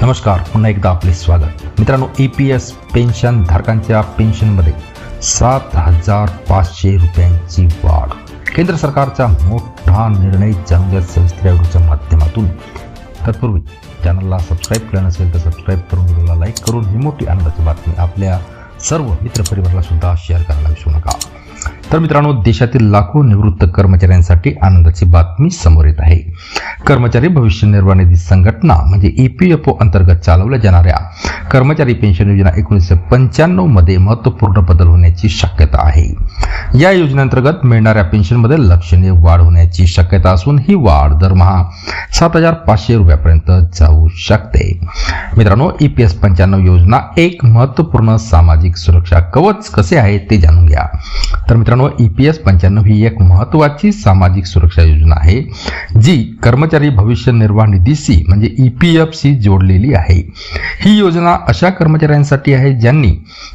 नमस्कार पुन्हा एकदा आपले स्वागत. मित्रांनो ई पी एस पेन्शन धारकांच्या पेन्शनमध्ये सात हजार पाचशे रुपयांची वाढ. केंद्र सरकारचा मोठा निर्णय जाणून घ्या सविस्तर व्हिडिओच्या माध्यमातून. तत्पूर्वी चॅनलला सबस्क्राईब केलं नसेल तर सबस्क्राईब करून व्हिडिओला लाईक करून ही मोठी आनंदाची बातमी आपल्या सर्व मित्रपरिवाराला सुद्धा शेअर करायला विसरू नका. तर मित्रांनो देशातील लाखो निवृत्त कर्मचाऱ्यांसाठी आनंदाची बातमी समोर येत आहे. कर्मचारी भविष्य निर्वाह निधी संघटना म्हणजे ई पी एफ ओ अंतर्गत चालवल्या जाणाऱ्या कर्मचारी पेन्शन योजना एकोणीसशे पंच्याण्णवमध्ये महत्त्वपूर्ण बदल होण्याची शक्यता आहे. या योजनेअंतर्गत मिळणाऱ्या पेन्शनमध्ये लक्षणीय वाढ होण्याची शक्यता असून ही वाढ दरमहा सात हजार पाचशे रुपयापर्यंत जाऊ शकते. मित्रांनो ई पी एस पंच्याण्णव योजना एक महत्त्वपूर्ण सामाजिक सुरक्षा कवच कसे आहे ते जाणून घ्या. तर मित्रांनो ई पी एस पंच्याण्णव ही एक महत्त्वाची सामाजिक सुरक्षा योजना आहे जी कर्मचारी भविष्य निर्वाह निधीशी म्हणजे ई पी एफ सी जोडलेली आहे. ही योजना अशा कर्मचाऱ्यांसाठी आहे ज्यांनी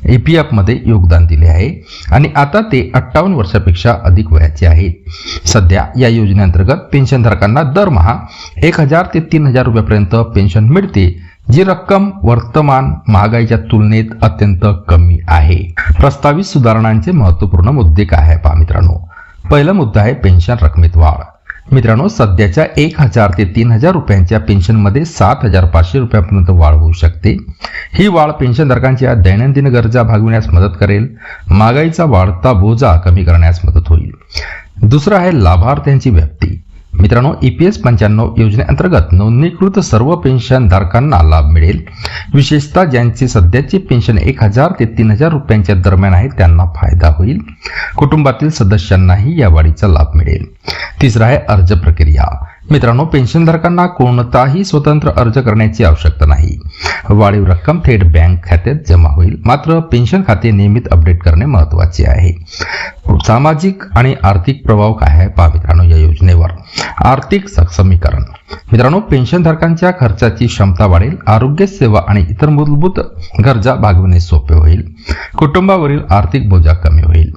ई पी एफमध्ये योगदान दिले आहे आणि आता ते अठ्ठावन्न वर्षापेक्षा अधिक वयाचे आहेत. सध्या या योजनेअंतर्गत पेन्शनधारकांना दरमहा एक हजार ते तीन हजार रुपयापर्यंत पेन्शन मिळते जी रक्कम वर्तमान महागाईच्या तुलनेत अत्यंत कमी आहे. प्रस्तावित सुधारणांचे महत्त्वपूर्ण मुद्दे काय आहे पहा मित्रांनो. पहिला मुद्दा आहे पेन्शन रकमेत वाढ. मित्रांनो सध्याच्या एक हजार ते तीन हजार रुपयांच्या पेन्शनमध्ये सात हजार पाचशे रुपयापर्यंत वाढ होऊ शकते. ही वाढ पेन्शनधारकांच्या दैनंदिन गरजा भागविण्यास मदत करेल. महागाईचा वाढता बोजा कमी करण्यास मदत होईल. दुसरं आहे लाभार्थ्यांची व्याप्ती. मित्रांनो ई पी एस पंच्याण्णव योजनेअंतर्गत नोंदणीकृत सर्व पेन्शनधारकांना लाभ मिळेल. विशेषतः ज्यांचे सध्याचे पेन्शन एक हजार ते तीन हजार रुपयांच्या दरम्यान आहे त्यांना फायदा होईल. कुटुंबातील सदस्यांनाही या वाढीचा लाभ मिळेल. तिसरा आहे अर्ज प्रक्रिया. मित्रांनो पेन्शनधारकांना कोणताही स्वतंत्र अर्ज करण्याची आवश्यकता नाही. वाढीव रक्कम थेट बँक खात्यात जमा होईल. मात्र पेन्शन खाते नियमित अपडेट करणे महत्त्वाचे आहे. सामाजिक आणि आर्थिक प्रभाव काय आहे पहा मित्रांनो या योजनेवर. आर्थिक सक्षमीकरण. मित्रांनो पेन्शनधारकांच्या खर्चाची क्षमता वाढेल आरोग्य सेवा आणि इतर मूलभूत गरजा भागविणे सोपे होईल कुटुंबावरील आर्थिक बोजा कमी होईल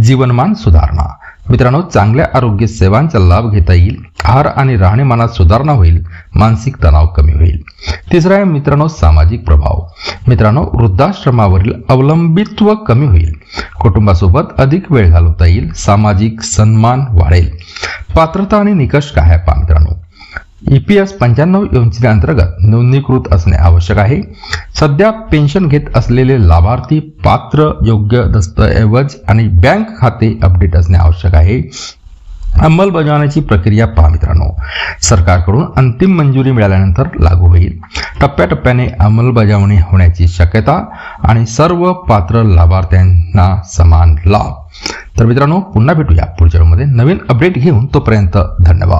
जीवनमान सुधारणा मित्रांनो चांगल्या आरोग्य सेवांचा लाभ घेता येईल. आहार आणि राहणीमानात सुधारणा होईल. मानसिक तणाव कमी होईल. तिसरा आहे मित्रांनो सामाजिक प्रभाव. मित्रांनो वृद्धाश्रमावरील अवलंबित्व कमी होईल. कुटुंबासोबत अधिक वेळ घालवता येईल. सामाजिक सन्मान वाढेल. पात्रता आणि निकष काय पान ई पी एस पंच्याण्णव योजनेअंतर्गत नोंदणीकृत असणे आवश्यक आहे. सध्या पेन्शन घेत असलेले लाभार्थी पात्र योग्य दस्तऐवज आणि बँक खाते अपडेट असणे आवश्यक आहे. अंमलबजावण्याची प्रक्रिया पहा मित्रांनो. सरकारकडून अंतिम मंजुरी मिळाल्यानंतर लागू होईल. टप्प्याटप्प्याने अंमलबजावणी होण्याची शक्यता आणि सर्व पात्र लाभार्थ्यांना समान लाभ. तर मित्रांनो पुन्हा भेटूया पुढच्या वेळेमध्ये नवीन अपडेट घेऊन तोपर्यंत धन्यवाद.